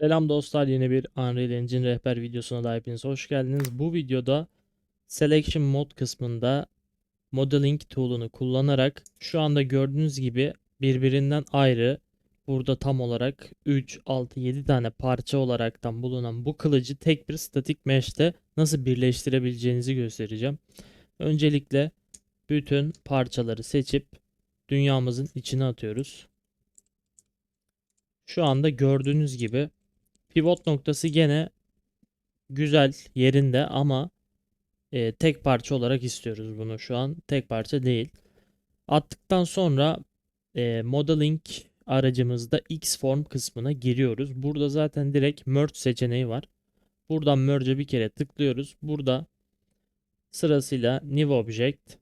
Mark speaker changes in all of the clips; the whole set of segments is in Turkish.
Speaker 1: Selam dostlar yeni bir Unreal Engine rehber videosuna da hepiniz hoş geldiniz. Bu videoda Selection Mode kısmında Modeling tool'unu kullanarak şu anda gördüğünüz gibi birbirinden ayrı burada tam olarak 3, 6, 7 tane parça olaraktan bulunan bu kılıcı tek bir statik mesh'te nasıl birleştirebileceğinizi göstereceğim. Öncelikle bütün parçaları seçip dünyamızın içine atıyoruz. Şu anda gördüğünüz gibi Pivot noktası gene güzel yerinde ama e, tek parça olarak istiyoruz bunu şu an. Tek parça değil. Attıktan sonra e, modeling aracımızda Xform kısmına giriyoruz. Burada zaten direkt merge seçeneği var. Buradan merge'e bir kere tıklıyoruz. Burada sırasıyla new object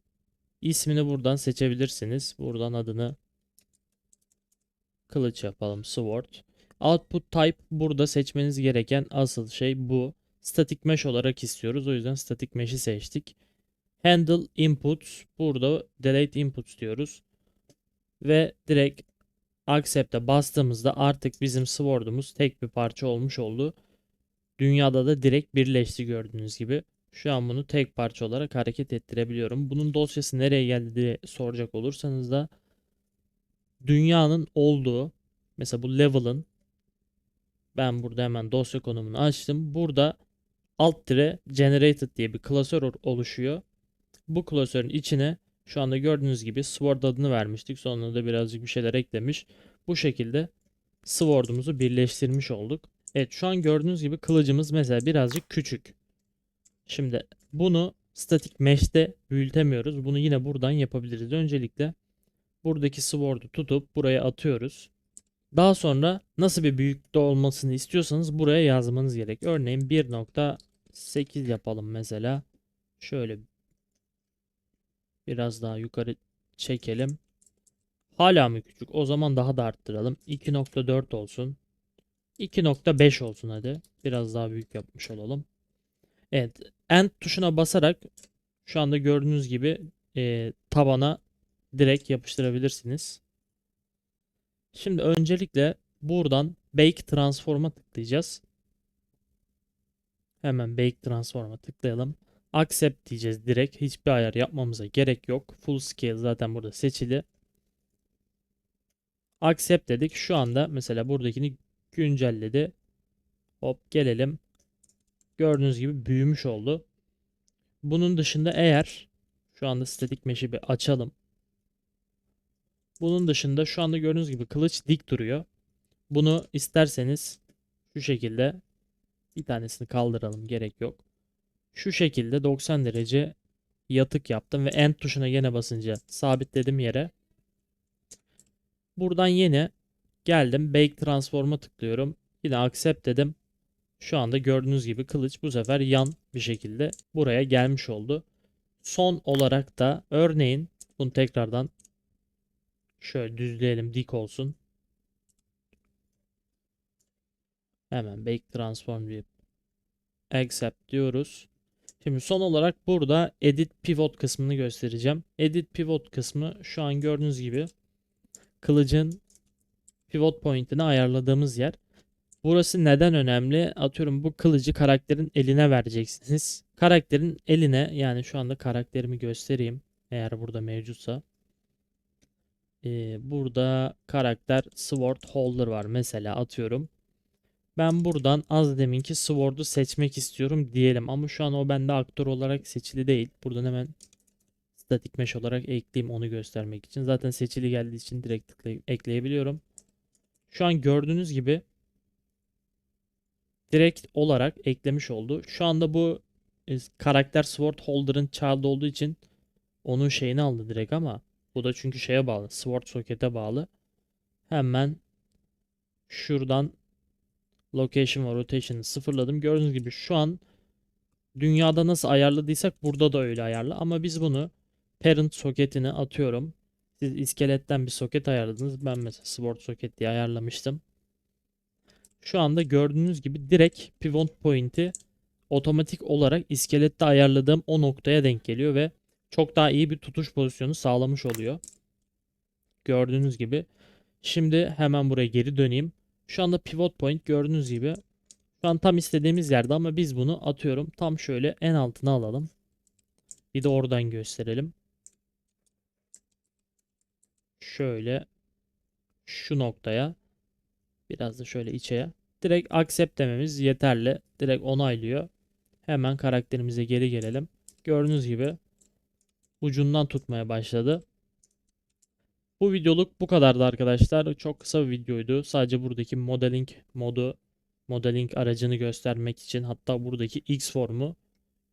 Speaker 1: ismini buradan seçebilirsiniz. Buradan adını kılıç yapalım sword. Output type burada seçmeniz gereken asıl şey bu. Static mesh olarak istiyoruz. O yüzden static mesh'i seçtik. Handle inputs burada delete inputs diyoruz. Ve direkt accept'e bastığımızda artık bizim sword'umuz tek bir parça olmuş oldu. Dünyada da direkt birleşti gördüğünüz gibi. Şu an bunu tek parça olarak hareket ettirebiliyorum. Bunun dosyası nereye geldi diye soracak olursanız da dünyanın olduğu mesela bu level'ın ben burada hemen dosya konumunu açtım. Burada alt tire generated diye bir klasör oluşuyor. Bu klasörün içine şu anda gördüğünüz gibi sword adını vermiştik. Sonra da birazcık bir şeyler eklemiş. Bu şekilde sword'umuzu birleştirmiş olduk. Evet şu an gördüğünüz gibi kılıcımız mesela birazcık küçük. Şimdi bunu static mesh'te büyütemiyoruz. Bunu yine buradan yapabiliriz. Öncelikle buradaki sword'u tutup buraya atıyoruz. Daha sonra nasıl bir büyüklükte olmasını istiyorsanız buraya yazmanız gerek. Örneğin 1.8 yapalım mesela. Şöyle biraz daha yukarı çekelim. Hala mı küçük? O zaman daha da arttıralım. 2.4 olsun. 2.5 olsun hadi. Biraz daha büyük yapmış olalım. Evet. End tuşuna basarak şu anda gördüğünüz gibi e, tabana direkt yapıştırabilirsiniz. Şimdi öncelikle buradan Bake Transform'a tıklayacağız. Hemen Bake Transform'a tıklayalım. Accept diyeceğiz direkt. Hiçbir ayar yapmamıza gerek yok. Full Scale zaten burada seçili. Accept dedik. Şu anda mesela buradakini güncelledi. Hop gelelim. Gördüğünüz gibi büyümüş oldu. Bunun dışında eğer şu anda statik mesh'i bir açalım. Bunun dışında şu anda gördüğünüz gibi kılıç dik duruyor. Bunu isterseniz şu şekilde bir tanesini kaldıralım gerek yok. Şu şekilde 90 derece yatık yaptım ve end tuşuna yine basınca sabitledim yere. Buradan yine geldim Bake Transform'a tıklıyorum. Yine accept dedim. Şu anda gördüğünüz gibi kılıç bu sefer yan bir şekilde buraya gelmiş oldu. Son olarak da örneğin bunu tekrardan Şöyle düzleyelim dik olsun. Hemen bake transform deyip accept diyoruz. Şimdi son olarak burada edit pivot kısmını göstereceğim. Edit pivot kısmı şu an gördüğünüz gibi kılıcın pivot point'ini ayarladığımız yer. Burası neden önemli? Atıyorum bu kılıcı karakterin eline vereceksiniz. Karakterin eline yani şu anda karakterimi göstereyim eğer burada mevcutsa. Ee, burada karakter Sword Holder var mesela atıyorum. Ben buradan az deminki Sword'u seçmek istiyorum diyelim ama şu an o bende aktör olarak seçili değil. Buradan hemen Static Mesh olarak ekleyeyim onu göstermek için. Zaten seçili geldiği için direkt tıklayıp ekleyebiliyorum. Şu an gördüğünüz gibi direkt olarak eklemiş oldu. Şu anda bu e, karakter Sword Holder'ın child olduğu için onun şeyini aldı direkt ama bu da çünkü şeye bağlı. Sword socket'e bağlı. Hemen şuradan location ve rotation'ı sıfırladım. Gördüğünüz gibi şu an dünyada nasıl ayarladıysak burada da öyle ayarlı. Ama biz bunu parent soketine atıyorum. Siz iskeletten bir soket ayarladınız. Ben mesela sword soket diye ayarlamıştım. Şu anda gördüğünüz gibi direkt pivot point'i otomatik olarak iskelette ayarladığım o noktaya denk geliyor ve çok daha iyi bir tutuş pozisyonu sağlamış oluyor. Gördüğünüz gibi. Şimdi hemen buraya geri döneyim. Şu anda pivot point gördüğünüz gibi şu an tam istediğimiz yerde ama biz bunu atıyorum tam şöyle en altına alalım. Bir de oradan gösterelim. Şöyle şu noktaya biraz da şöyle içe direkt accept dememiz yeterli. Direkt onaylıyor. Hemen karakterimize geri gelelim. Gördüğünüz gibi ucundan tutmaya başladı. Bu videoluk bu kadardı arkadaşlar. Çok kısa bir videoydu. Sadece buradaki modeling modu, modeling aracını göstermek için hatta buradaki X formu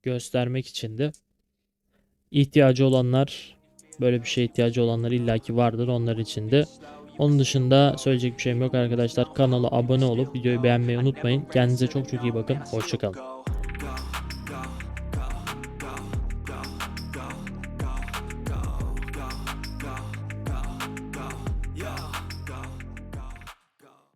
Speaker 1: göstermek içindi. İhtiyacı olanlar, böyle bir şeye ihtiyacı olanlar illaki vardır onlar için de. Onun dışında söyleyecek bir şeyim yok arkadaşlar. Kanala abone olup videoyu beğenmeyi unutmayın. Kendinize çok çok iyi bakın. Hoşçakalın.